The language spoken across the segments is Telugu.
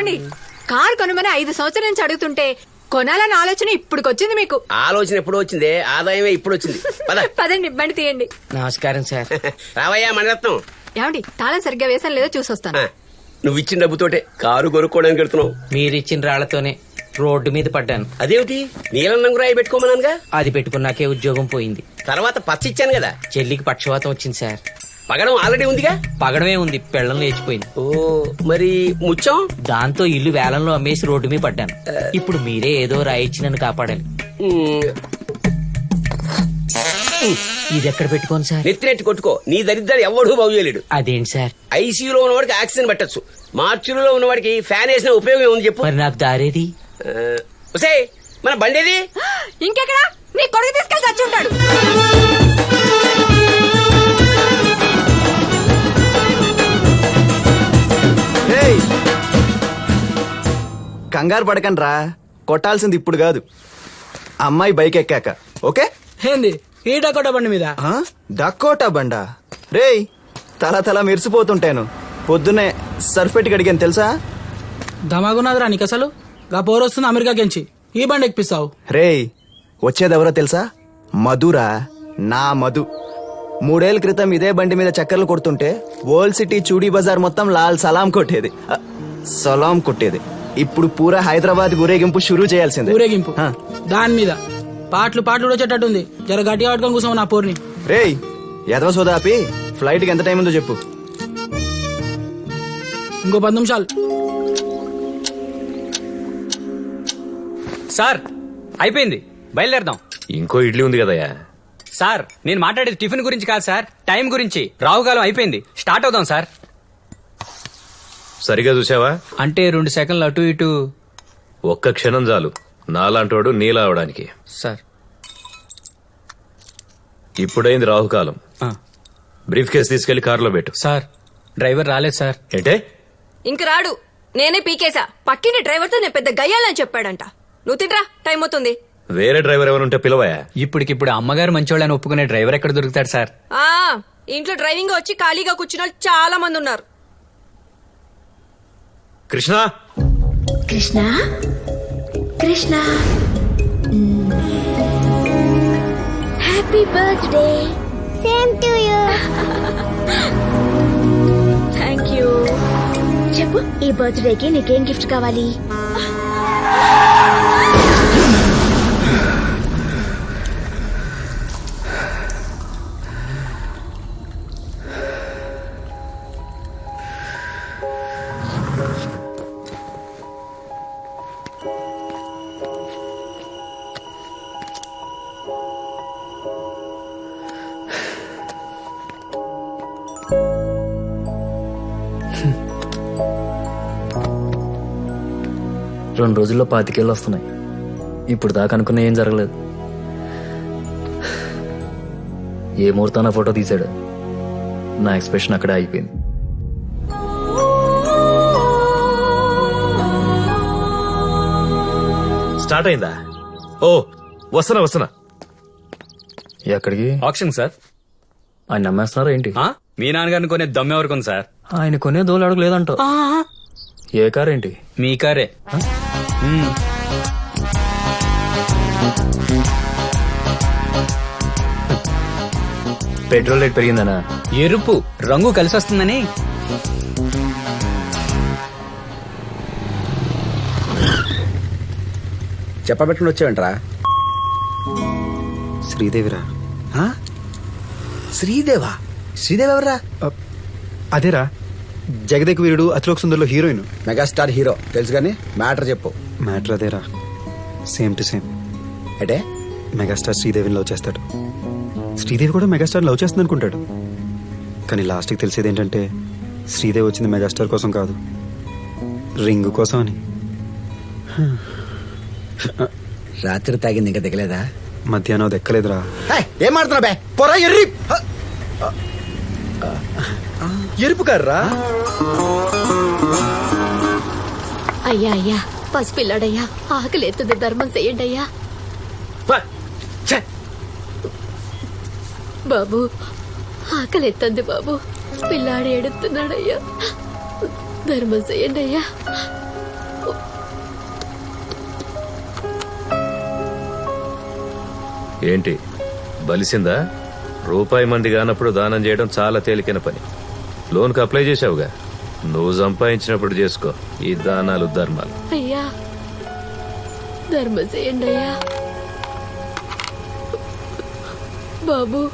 ఏమండి కార్ కొనమని ఐదు సంవత్సరాల నుంచి అడుగుతుంటే కొనాలని ఆలోచన ఇప్పుడుకొచ్చింది మీకు. ఆలోచన ఎప్పుడు వచ్చింది? ఆదాయమే ఇప్పుడు వచ్చింది. పద. పదండి బండి తీయండి. నమస్కారం సార్. రావయ్యా మణిరత్నం. ఏమండి తాళం సరిగ్గా వేసాను లేదో చూసొస్తాను. నువ్వు ఇచ్చిన డబ్బుతోటే కారు కొనుక్కోవడానికి వెళ్తున్నావు. మీరిచ్చిన రాళ్ళతోనే రోడ్డు మీద పడ్డాను. అదేమిటి? నీలం రంగు రాయి పెట్టుకోమన్నానుగా? అది పెట్టుకున్నాకే ఉద్యోగం పోయింది. తర్వాత పచ్చ ఇచ్చాను కదా. చెల్లికి పక్షవాతం వచ్చింది సార్. పగడం ఆల్రెడీ ఉందిగా? పగడమే ఉంది పెళ్ళం లేచిపోయింది. ఓ మరి ముత్యం దాంతో ఇల్లు వేలంలో అమ్మేసి రోడ్డు మీద పడ్డాను. ఇప్పుడు మీరే ఏదో రాయిచ్చి నన్ను కాపాడాలి. ఇది ఎక్కడ పెట్టుకోను సార్? నెత్తినెట్టి కొట్టుకో. నీ దరిద్రాలు ఎవడూ బాగు చేయలేడు. అదేంటి సార్? ఐసీయూలో ఉన్నవాడికి ఆక్సిజన్ పెట్టచ్చు. మార్చులో ఉన్నవాడికి ఫ్యాన్ వేసిన ఉపయోగం ఏముంది చెప్పు. మరి నాకు దారేది? మన బండేది? ఇంకెక్కడా? నీ కొడుకు తీసుకెళ్ళి చచ్చి ఉంటాడు. కంగారు పడకండి రా కొట్టాల్సింది ఇప్పుడు కాదు. అమ్మాయి బైక్ ఎక్కాక. ఓకే? ఏంది? ఈ డకోటా బండి మీద? ఆ? డక్కోటా బండా? రేయ్ తల తల మెరిసిపోతుంటాను. పొద్దున్నే సర్ఫ్ పెట్టి అడిగాను తెలుసా? ధమాగున్నదిరా నీకు అసలు గా పోరొస్తుంది అమెరికా కెంచి ఈ బండి ఎక్కిస్తావు రేయ్ వచ్చేదెవరో తెలుసా? మధురా. నా మధు. మూడేళ్ళ క్రితం ఇదే బండి మీద చక్కర్లు కొడుతుంటే ఓల్డ్ సిటీ చూడీ బజార్ మొత్తం లాల్ సలాం కొట్టేది. సలాం కొట్టేది. ఇప్పుడు పూరా హైదరాబాద్ ఊరేగింపు షురూ చేయాల్సిందే. ఊరేగింపు? ఆ. దాని మీద. పాటలు పాటలు కూడా వచ్చేటట్టుంది. జర గట్టిగా పట్టుకొని కూర్చోవు నా పోర్ని. రేయ్ ఎదవ సోదాపి ఫ్లైట్కి ఎంత టైం ఉందో చెప్పు. ఇంకో పది నిమిషాలు. సార్ అయిపోయింది. బయలుదేరదాం. ఇంకో ఇడ్లీ ఉంది కదయ్యా. సార్ నేను మాట్లాడేది టిఫిన్ గురించి కాదు సార్ టైం గురించి. రావుకాలం అయిపోయింది. స్టార్ట్ అవుదాం సార్. సరిగా చూసావా అంటే రెండు సెకండ్లు అటు ఇటు. ఒక్క క్షణం చాలు. నాలాంటోడు నీలా అవడానికి. సార్. ఇప్పుడైంది రాహుకాలం. ఆ, బ్రీఫ్ కేసు తీసుకెళ్ళి కారులో పెట్టు. సార్ డ్రైవర్ రాలేదు సార్. ఏంటే? ఇంక రాడు. నేనే పీకేశా. పక్కింటి డ్రైవర్తో నేను పెద్ద గయ్యాలని చెప్పాడంట. నువ్వు తింట్రా టైం అవుతుంది. వేరే డ్రైవర్ ఎవరుంటే పిలవయా? ఇప్పటికిప్పుడు అమ్మగారు మంచోళ్ళని ఒప్పుకునే డ్రైవర్ ఎక్కడ దొరుకుతాడు సార్? ఆ ఇంట్లో డ్రైవింగ్ వచ్చి ఖాళీగా కూర్చున్న వాళ్ళు చాలా మంది ఉన్నారు. Krishna? Krishna? Krishna? Happy birthday same to you thank you చెప్పు ఈ బర్త్డేకి నీకేం గిఫ్ట్ కావాలి? రెండు రోజుల్లో పాతికేళ్ళు వస్తున్నాయి. ఇప్పుడు దాకా అనుకున్న ఏం జరగలేదు. ఏ ముహూర్తాన ఫోటో తీశాడు? నా ఎక్స్ప్రెషన్ అక్కడే అయిపోయింది స్టార్ట్ అయిందా? ఓ వస్తున్నా వస్తున్నా. ఎక్కడికి? Option sir. ఆయన నమ్మేస్తున్నారా ఏంటి? ఆ? మీ నాన్నగారిని కొనే దమ్మె వరకు ఉంది సార్? ఆయన కొనే దోలు అడుగు లేదంట ఏ కార్ ఏంటి? మీ కారే. పెట్రోల్ రేట్ పెరిగిందనా? ఎరుపు రంగు కలిసి వస్తుందని చెప్పబెట్టుకుని వచ్చావంటరా. శ్రీదేవిరా. శ్రీదేవా? శ్రీదేవి ఎవరా అదేరా. జగదేక్ వీరుడు అతిలోక్ సుందర్లో హీరోయిన్. Megastar hero. తెలుసు కానీ మ్యాటర్ చెప్పు. మ్యాటర్ అదేరా. Same to same. అంటే? మెగాస్టార్ శ్రీదేవిని లవ్ చేస్తాడు. శ్రీదేవి కూడా మెగాస్టార్ లవ్ చేస్తుంది అనుకుంటాడు కానీ లాస్ట్కి తెలిసేది ఏంటంటే శ్రీదేవి వచ్చింది మెగాస్టార్ కోసం కాదు. రింగ్ కోసం అని. రాత్రి తాగింది ఇంకా దిగలేదా? మధ్యాహ్నం అది ఎక్కలేదురా. ఏం మాడుతున్నా బే? పొరా ఎర్రి. ఎరుపు కర్రా? అయ్యా అయ్యా. పసిపిల్లాడయ్యా ఆకలేతుంది ధర్మం చేయండి అయ్యా బాబు ఆకలేస్తుంది బాబు. పిల్లాడు ఏడుతున్నాడయ్యా. ధర్మం చేయండి అయ్యా ఏంటి బలిసిందా? రూపాయి మంది కానప్పుడు దానం చేయడం చాలా తేలికైన పని. లోన్కి అప్లై చేసావుగా నువ్వు సంపాదించినప్పుడు చేసుకో. ఈ దానాలు ధర్మాలు. అయ్యా ధర్మ చేయండి అయ్యా. బాబు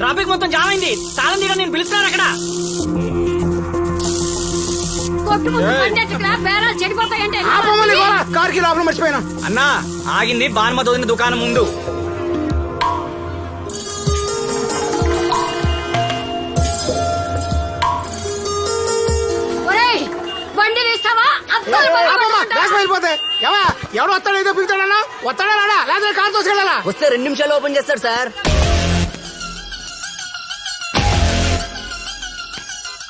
ట్రాఫిక్ మొత్తం జామ్ అయింది. తాళం తీయడం నేను పిలుస్తున్నాను అక్కడ. కొట్టు ముందు బండి ఎట్టుకురా, బేరాలు చెడిపోతాయంటే కార్కి లోపల మర్చిపోయినా. అన్నా ఆగింది బాన్మతి వదిన దుకాణం ముందు. ఒరేయ్ బండి తీస్తావా అద్దాలు ఎవా ఎవడు వస్తాడు ఏదో పిలుతాడన్నా వస్తాడా రాడా లేదా కార్ తోసుకెళ్ళాలా? వస్తే రెండు నిమిషాలు ఓపెన్ చేస్తాడు సార్.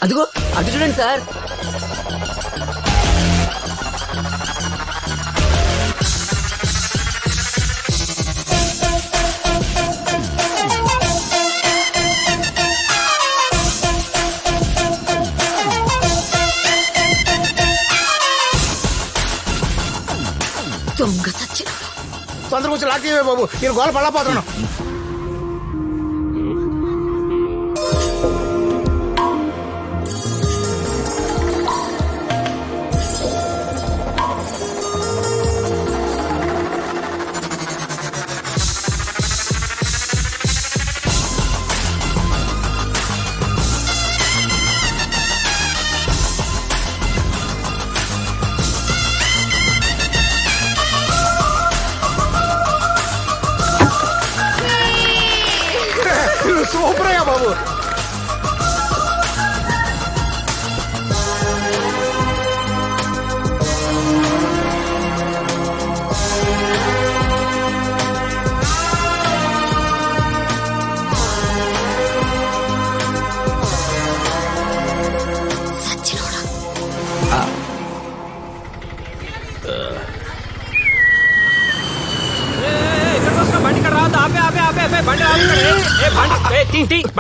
అదిగో అటు చూడండి సార్. దొంగ సచ్చిన తొందర కూర్చో లాక్ తీయవే బాబు. నేను గోల పడలేకపోతున్నాను సూపర్ అయ్యా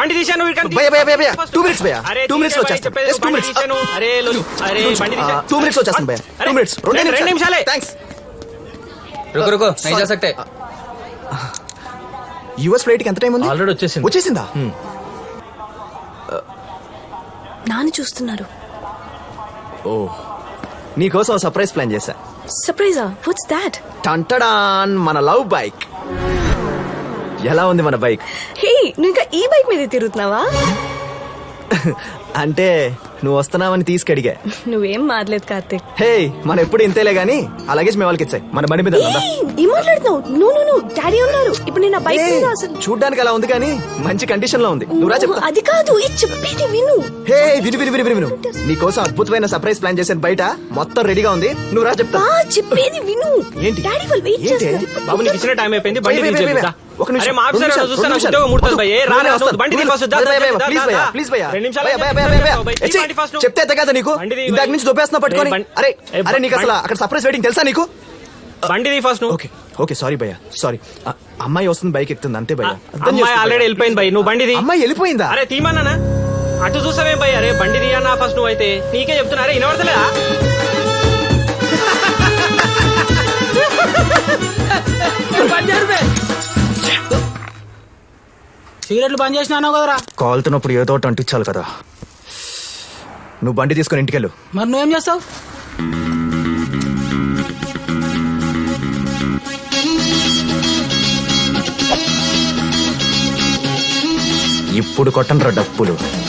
బండి తీశాను యుఎస్ ఫ్లైట్కి ఎంత టైం ఉంది? ఆల్రెడీ వచ్చేసిందా. Uh, నాని చూస్తున్నారు. ఓ నీకోసం సర్ప్రైజ్ ప్లాన్ చేశా. సర్ప్రైజా వాట్స్ దాట్ టంటడాన్ మన లవ్ బైక్. ఎలా ఉంది మన బైక్? హే నువ్వు ఇంకా ఈ బైక్ మీద తిరుగుతున్నావా? అంటే నువ్వు వస్తున్నావని తీసుకడిగా. నువ్వేం మారలేదు కార్తిక్. హే మన ఎప్పుడు ఇంతేలే గానీ అలాగే మేము వాళ్ళకి ఇచ్చాయి. మన బండి మీద ఉందా? ఏం మాట్లాడుతున్నావు? నువ్వు నువ్వు నువ్వు డాడీ ఉన్నారు. ఇప్పుడు నేను ఆ బైక్ మీద అసలు చూడ్డానికి అలా ఉంది కానీ మంచి కండిషన్లో ఉంది. నువ్వు రా చెప్తా. అది కాదు ఇది చెప్పేది విను. హే విను విను విను విను. విను నీకోసం అద్భుతమైన సర్ప్రైజ్ ప్లాన్ చేశాను బయట. మొత్తం రెడీగా ఉంది. నువ్వు రా చెప్తా. బా చెప్పేది విను. ఏంటి? డాడీ వాళ్ళు వెయిట్ ఏంటి? చేస్తున్నారు. బాబు నీకు ఇచ్చిన టైం అయిపోయింది. బండి ఒక నిమిషం, రెండు నిమిషాలు, రెండు నిమిషాలు. నేను వస్తాను. భయ్యా, భయ్యా, ప్లీజ్ భయ్యా. ప్లీజ్ భయ్యా. భయ్యా, భయ్యా, భయ్యా, భయ్యా. ఎచ్చి, చెప్తే కదా నీకు? బండి ఇందాక. నుంచి దొబ్బేస్తున్నా పట్టుకొని. ఏ, బండి- అరే ఏ, అరే నీకు అసలు అక్కడ సర్ప్రైజ్ వెయిటింగ్ తెలుసా నీకు? బండి ఫస్ట్ ఓకే ఓకే సారీ భయ్యా సారీ అమ్మాయి వస్తుంది బైక్ ఎక్కుతుంది అంతే భయ్యా. అర్థం అమ్మాయి చేసుకో ఆల్రెడీ భయ్యా. వెళ్ళిపోయింది భయ్ నువ్వు బండి అమ్మాయి వెళ్ళిపోయిందా? అరే తీమన్నానా అటు చూసావేం భయ్ అరే బండి తీయన్నా ఫస్ట్ నువ్వు అయితే. నీకే చెప్తున్నా. అరే వినబడతలేదా? సిగరెట్లు బంద్ చేసినా కదరా. కాలుతున్నప్పుడు ఏదో ఒకటి అంటించాలి కదా. నువ్వు బండి తీసుకొని ఇంటికెళ్ళు. మరి నువ్వేం చేస్తావు? ఇప్పుడు కొట్టండ్రా డప్పులు.